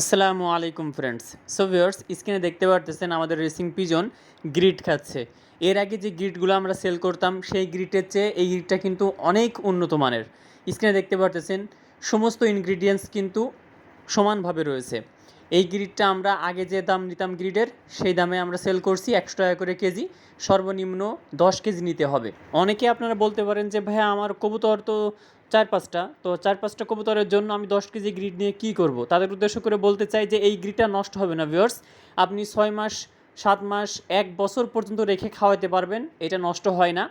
আসসালামু আলাইকুম friends so viewers স্ক্রিনে দেখতে পারতেছেন আমাদের রেসিং পিজন গ্রিড খাচ্ছে। এর আগে যে গ্রিডগুলো আমরা সেল করতাম, সেই গ্রিডের চেয়ে এই গ্রিডটা কিন্তু অনেক উন্নত মানের। স্ক্রিনে দেখতে পারতেছেন, সমস্ত ইনগ্রিডিয়েন্টস কিন্তু সমানভাবে রয়েছে। এই গ্রিডটা আমরা আগে যে দাম নিতাম গ্রিডের সেই দামে আমরা সেল করছি একশো টাকা করে কেজি, সর্বনিম্ন দশ কেজি নিতে হবে। অনেকে আপনারা বলতে পারেন যে, ভাইয়া, আমার কবুতর তো চার পাঁচটা তো চার পাঁচটা কবুতরের জন্য আমি দশ কেজি গ্রিড নিয়ে কী করব? তাদের উদ্দেশ্য করে বলতে চাই যে এই গ্রিডটা নষ্ট হবে না ভিউয়ার্স আপনি ছয় মাস, সাত মাস, এক বছর পর্যন্ত রেখে খাওয়াতে পারবেন, এটা নষ্ট হয় না।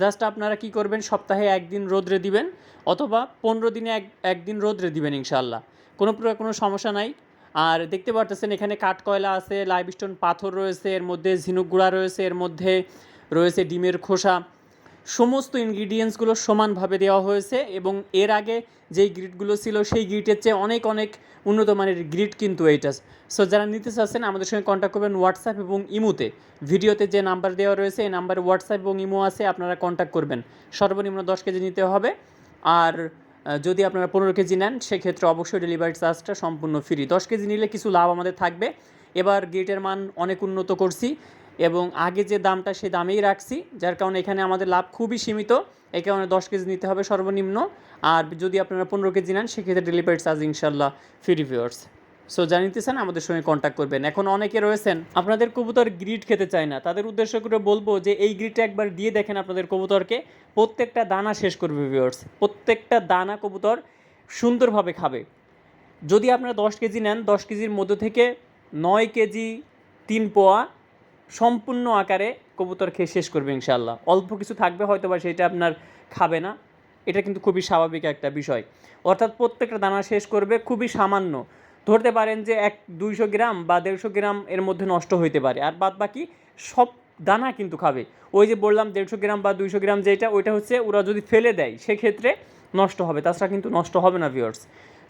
জাস্ট আপনারা কি করবেন, সপ্তাহে একদিন রোদ্রে দিবেন, অথবা পনেরো দিনে এক, একদিন রোদ্রে দিবেন ইনশাল্লাহ কোনো প্রকার কোনো সমস্যা নাই। আর দেখতে পারতেছেন এখানে কাঠকয়লা আছে, লাইভস্টোন পাথর রয়েছে, এর মধ্যে ঝিনুক গুঁড়া রয়েছে, এর মধ্যে রয়েছে ডিমের খোসা। সমস্ত ইনগ্রিডিয়েন্টসগুলো সমানভাবে দেওয়া হয়েছে এবং এর আগে যেই গ্রিডগুলো ছিল, সেই গ্রিডের চেয়ে অনেক অনেক উন্নত মানের গ্রিড কিন্তু এইটা সো যারা নিতে চাচ্ছেন, আমাদের সঙ্গে কন্ট্যাক্ট করবেন হোয়াটসঅ্যাপ এবং ইমোতে। ভিডিওতে যে নাম্বার দেওয়া রয়েছে, এই নাম্বারে হোয়াটসঅ্যাপ এবং ইমো আছে, আপনারা কন্ট্যাক্ট করবেন। সর্বনিম্ন দশ কেজি নিতে হবে। আর যদি আপনারা পনেরো কেজি নেন, সেক্ষেত্রে অবশ্যই ডেলিভারি চার্জটা সম্পূর্ণ ফ্রি দশ কেজি নিলে কিছু লাভ আমাদের থাকবে। এবার গেটের মান অনেক উন্নত করছি। এবং আগে যে দামটা সেই দামেই রাখছি, যার কারণে এখানে আমাদের লাভ খুবই সীমিত। এই কারণে দশ কেজি নিতে হবে সর্বনিম্ন। আর যদি আপনারা পনেরো কেজি নেন, সেক্ষেত্রে ডেলিভারি চার্জ ইনশাল্লাহ ফ্রি ভিউয়ার্স সো জানিতে চান, আমাদের সঙ্গে কন্ট্যাক্ট করবেন। এখন অনেকে রয়েছেন, আপনাদের কবুতর গ্রিড খেতে চায় না। তাদের উদ্দেশ্য করে বলব যে, এই গ্রিডটা একবার দিয়ে দেখেন আপনাদের কবুতরকে। প্রত্যেকটা দানা শেষ করবে ভিউয়ার্স প্রত্যেকটা দানা কবুতর সুন্দরভাবে খাবে। যদি আপনারা দশ কেজি নেন, দশ কেজির মধ্যে থেকে নয় কেজি তিন পোয়া সম্পূর্ণ আকারে কবুতর খেয়ে শেষ করবে ইনশাল্লাহ অল্প কিছু থাকবে হয়তো বা সেটা আপনার খাবে না। এটা কিন্তু খুবই স্বাভাবিক একটা বিষয়। অর্থাৎ প্রত্যেকটা দানা শেষ করবে খুবই সামান্য। ধরতে পারেন যে এক দুইশো গ্রাম বা দেড়শো গ্রাম এর মধ্যে নষ্ট হইতে পারে। আর বাদ বাকি সব দানা কিন্তু খাবে। ওই যে বললাম দেড়শো গ্রাম বা দুইশো গ্রাম যেটা, ওইটা হচ্ছে ওরা যদি ফেলে দেয়, সেক্ষেত্রে নষ্ট হবে। তাছাড়া কিন্তু নষ্ট হবে না ভিওর্স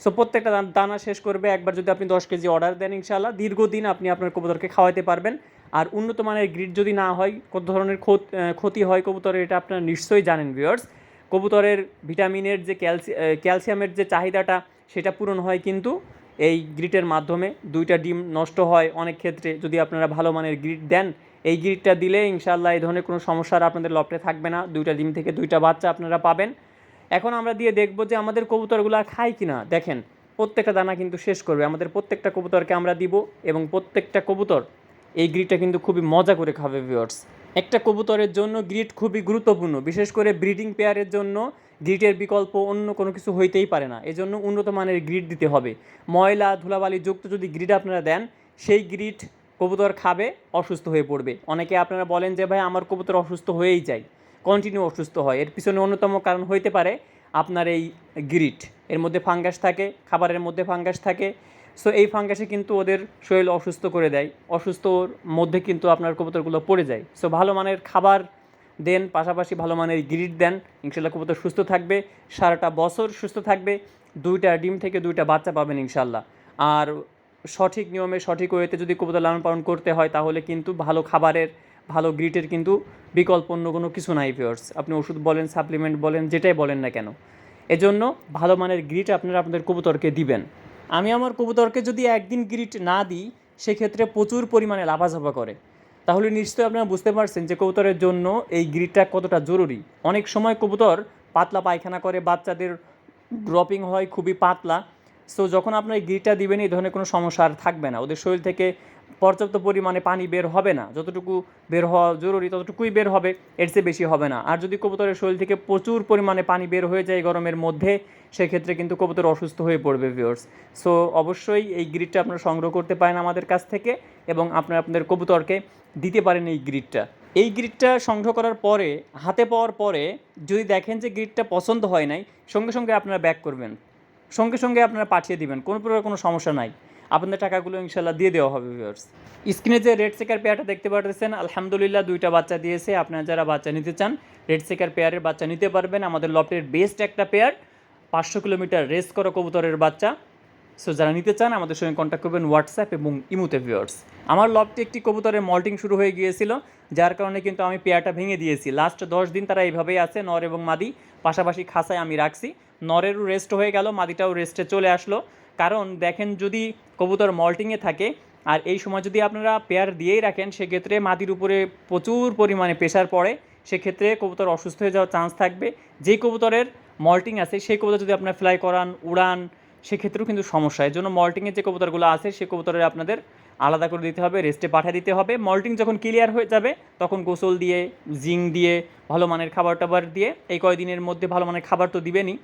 সো প্রত্যেকটা দানা শেষ করবে। একবার যদি আপনি দশ কেজি অর্ডার দেন ইনশাল্লাহ দীর্ঘদিন আপনি আপনার কবুতরকে খাওয়াতে পারবেন। আর উন্নত মানের গ্রিড যদি না হয়, কত ধরনের ক্ষত- হয় কবুতরের এটা আপনারা নিশ্চয়ই জানেন ভিওর্স কবুতরের ভিটামিনের যে ক্যালসি ক্যালসিয়ামের যে চাহিদাটা, সেটা পূরণ হয় কিন্তু এই গ্রিটের মাধ্যমে। দুইটা ডিম নষ্ট হয় অনেক ক্ষেত্রে। যদি আপনারা ভালো মানের গ্রিড দেন, এই গ্রিডটা দিলে ইনশাল্লাহ এই ধরনের কোনো সমস্যা আর আপনাদের লপটে থাকবে না। দুইটা ডিম থেকে দুইটা বাচ্চা আপনারা পাবেন। এখন আমরা দিয়ে দেখব যে আমাদের কবুতরগুলো খায় কি না দেখেন, প্রত্যেকটা দানা কিন্তু শেষ করবে। আমাদের প্রত্যেকটা কবুতরকে আমরা দিব এবং প্রত্যেকটা কবুতর এই গ্রিডটা কিন্তু খুবই মজা করে খাবে ভিউয়ার্স একটা কবুতরের জন্য গ্রিড খুবই গুরুত্বপূর্ণ, বিশেষ করে ব্রিডিং পেয়ারের জন্য গ্রিডের বিকল্প অন্য কোনো কিছু হইতেই পারে না। এজন্য উন্নত মানের গ্রিড দিতে হবে। ময়লা, ধুলাবালি যুক্ত যদি গ্রিড আপনারা দেন, সেই গ্রিড কবুতর খাবে, অসুস্থ হয়ে পড়বে। অনেকে আপনারা বলেন যে, ভাই, আমার কবুতর অসুস্থ হয়েই যায় কন্টিনিউ অসুস্থ হয়। এর পিছনে অন্যতম কারণ হইতে পারে আপনার এই গ্রিট এর মধ্যে ফাঙ্গাস থাকে, খাবারের মধ্যে ফাঙ্গাস থাকে সো এই ফাঙ্গাসে কিন্তু ওদের শরীর অসুস্থ করে দেয়। অসুস্থর মধ্যে কিন্তু আপনার কবুতরগুলো পড়ে যায়। সো ভালো মানের খাবার দেন, পাশাপাশি ভালো মানের গ্রিট দেন, ইনশাল্লাহ কবুতর সুস্থ থাকবে, সারাটা বছর সুস্থ থাকবে, দুইটা ডিম থেকে দুইটা বাচ্চা পাবেন ইনশাল্লাহ। আর সঠিক নিয়মে, সঠিক ওয়েতে যদি কবুতর লালন পালন করতে হয়, তাহলে কিন্তু ভালো খাবারের, ভালো গ্রিটের কিন্তু বিকল্প অন্য কোনো কিছু নাই ভিওর্স আপনি ওষুধ বলেন সাপ্লিমেন্ট বলেন, যেটাই বলেন না কেন। এজন্য ভালো মানের গ্রিট আপনারা আপনাদের কবুতরকে দিবেন। আমি আমার কবুতরকে যদি একদিন গ্রিট না দিই, সেক্ষেত্রে প্রচুর পরিমাণে লাফাঝাফা করে। তাহলে নিশ্চয়ই আপনারা বুঝতে পারছেন যে কবুতরের জন্য এই গ্রিটটা কতটা জরুরি। অনেক সময় কবুতর পাতলা পায়খানা করে, বাচ্চাদের ড্রপিং হয়, খুবই পাতলা। সো যখন আপনার এই গ্রিটটা দিবেন, এই ধরনের কোনো সমস্যা আর থাকবে না। ওদের শরীর থেকে পর্যাপ্ত পরিমাণে পানি বের হবে না। যতটুকু বের হওয়া জরুরি, ততটুকুই বের হবে, এর চেয়ে বেশি হবে না। আর যদি কবুতরের শরীর থেকে প্রচুর পরিমাণে পানি বের হয়ে যায় গরমের মধ্যে, সেক্ষেত্রে কিন্তু কবুতর অসুস্থ হয়ে পড়বে ভিওর্স সো অবশ্যই এই গ্রিডটা আপনারা সংগ্রহ করতে পারেন আমাদের কাছ থেকে এবং আপনারা আপনাদের কবুতরকে দিতে পারেন এই গ্রিডটা এই গ্রিডটা সংগ্রহ করার পরে, হাতে পাওয়ার পরে যদি দেখেন যে গ্রিডটা পছন্দ হয় নাই, সঙ্গে সঙ্গে আপনারা ব্যাক করবেন। সঙ্গে সঙ্গে আপনারা পাঠিয়ে দিবেন, কোনো প্রকার কোনো সমস্যা নাই। আপনাদের টাকাগুলো ইনশাল্লাহ দিয়ে দেওয়া হবে ভিউয়ার্স স্ক্রিনে যে রেড সেকার পেয়ারটা দেখতে পাচ্ছেন আলহামদুলিল্লাহ দুইটা বাচ্চা দিয়েছে। আপনারা যারা বাচ্চা নিতে চান রেড সেকার পেয়ারের বাচ্চা নিতে পারবেন। আমাদের লফটের বেস্ট একটা পেয়ার পাঁচশো কিলোমিটার রেস করা কবুতরের বাচ্চা। সো যারা নিতে চান, আমাদের সঙ্গে কন্ট্যাক্ট করবেন হোয়াটসঅ্যাপ এবং ইমুতে ভিউয়ার্স আমার লফটে একটি কবুতরের মল্টিং শুরু হয়ে গিয়েছিল, যার কারণে কিন্তু আমি পেয়ারটা ভেঙে দিয়েছি। লাস্ট দশ দিন তারা এইভাবেই আছে, নর এবং মাদি। পাশাপাশি খাসায় আমি রাখছি। নরেরও রেস্ট হয়ে গেল, মাদিটাও রেস্টে চলে আসলো। কারণ দেখেন যদি কবুতর মল্টিংয়ে থাকে, আর এই সময় যদি আপনারা পেয়ার দিয়েই রাখেন, সেক্ষেত্রে মাটির উপরে প্রচুর পরিমাণে প্রেশার পড়ে, সেক্ষেত্রে কবুতর অসুস্থ হয়ে যাওয়ার চান্স থাকবে। যেই কবুতরের মল্টিং আছে, সেই কবুতর যদি আপনার ফ্লাই করান, উড়ান, সেক্ষেত্রেও কিন্তু সমস্যা। এর জন্য মল্টিংয়ের যে কবুতরগুলো আছে সেই কবুতরের আপনাদের আলাদা করে দিতে হবে রেস্টে পাঠিয়ে দিতে হবে। মল্টিং যখন ক্লিয়ার হয়ে যাবে, তখন গোসল দিয়ে, জিং দিয়ে, ভালো মানের খাবার টাবার দিয়ে, এই কয়দিনের মধ্যে ভালো মানের খাবার তো দিবেনই।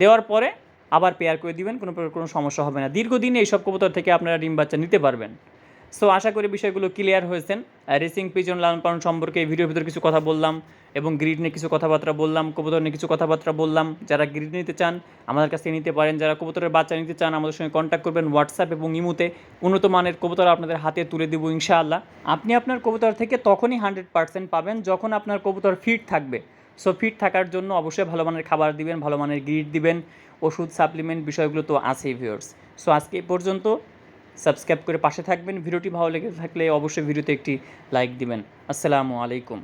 দেওয়ার পরে আবার পেয়ার করে দিবেন, কোনো প্রকার কোনো সমস্যা হবে না। দীর্ঘদিন এইসব কবুতর থেকে আপনারা ডিম বাচ্চা নিতে পারবেন। সো আশা করি বিষয়গুলো ক্লিয়ার হয়েছেন। রেসিং পিজন লালন পালন সম্পর্কে এই ভিডিওর ভিতরে কিছু কথা বললাম এবং গ্রিড নিয়ে কিছু কথাবার্তা বললাম, কবুতর নিয়ে কিছু কথাবার্তা বললাম। যারা গ্রিড নিতে চান, আমাদের কাছে নিতে পারেন। যারা কবুতরের বাচ্চা নিতে চান, আমাদের সঙ্গে কন্ট্যাক্ট করবেন হোয়াটসঅ্যাপ এবং ইমুতে। উন্নত মানের কবুতর আপনাদের হাতে তুলে দেবো ইনশাআল্লাহ। আপনি আপনার কবুতর থেকে তখনই হান্ড্রেড পার্সেন্ট পাবেন যখন আপনার কবুতর ফিট থাকবে। সো ফিট থাকার জন্য অবশ্যই ভালো মানের খাবার দিবেন, ভালো মানের গ্রিড দিবেন। ওষুধ সাপ্লিমেন্ট বিষয়গুলো তো আছেই ভিউয়ার্স সো আজকে এ পর্যন্ত। সাবস্ক্রাইব করে পাশে থাকবেন। ভিডিওটি ভালো লেগে থাকলে অবশ্যই ভিডিওতে একটি লাইক দিবেন। আসসালামু আলাইকুম।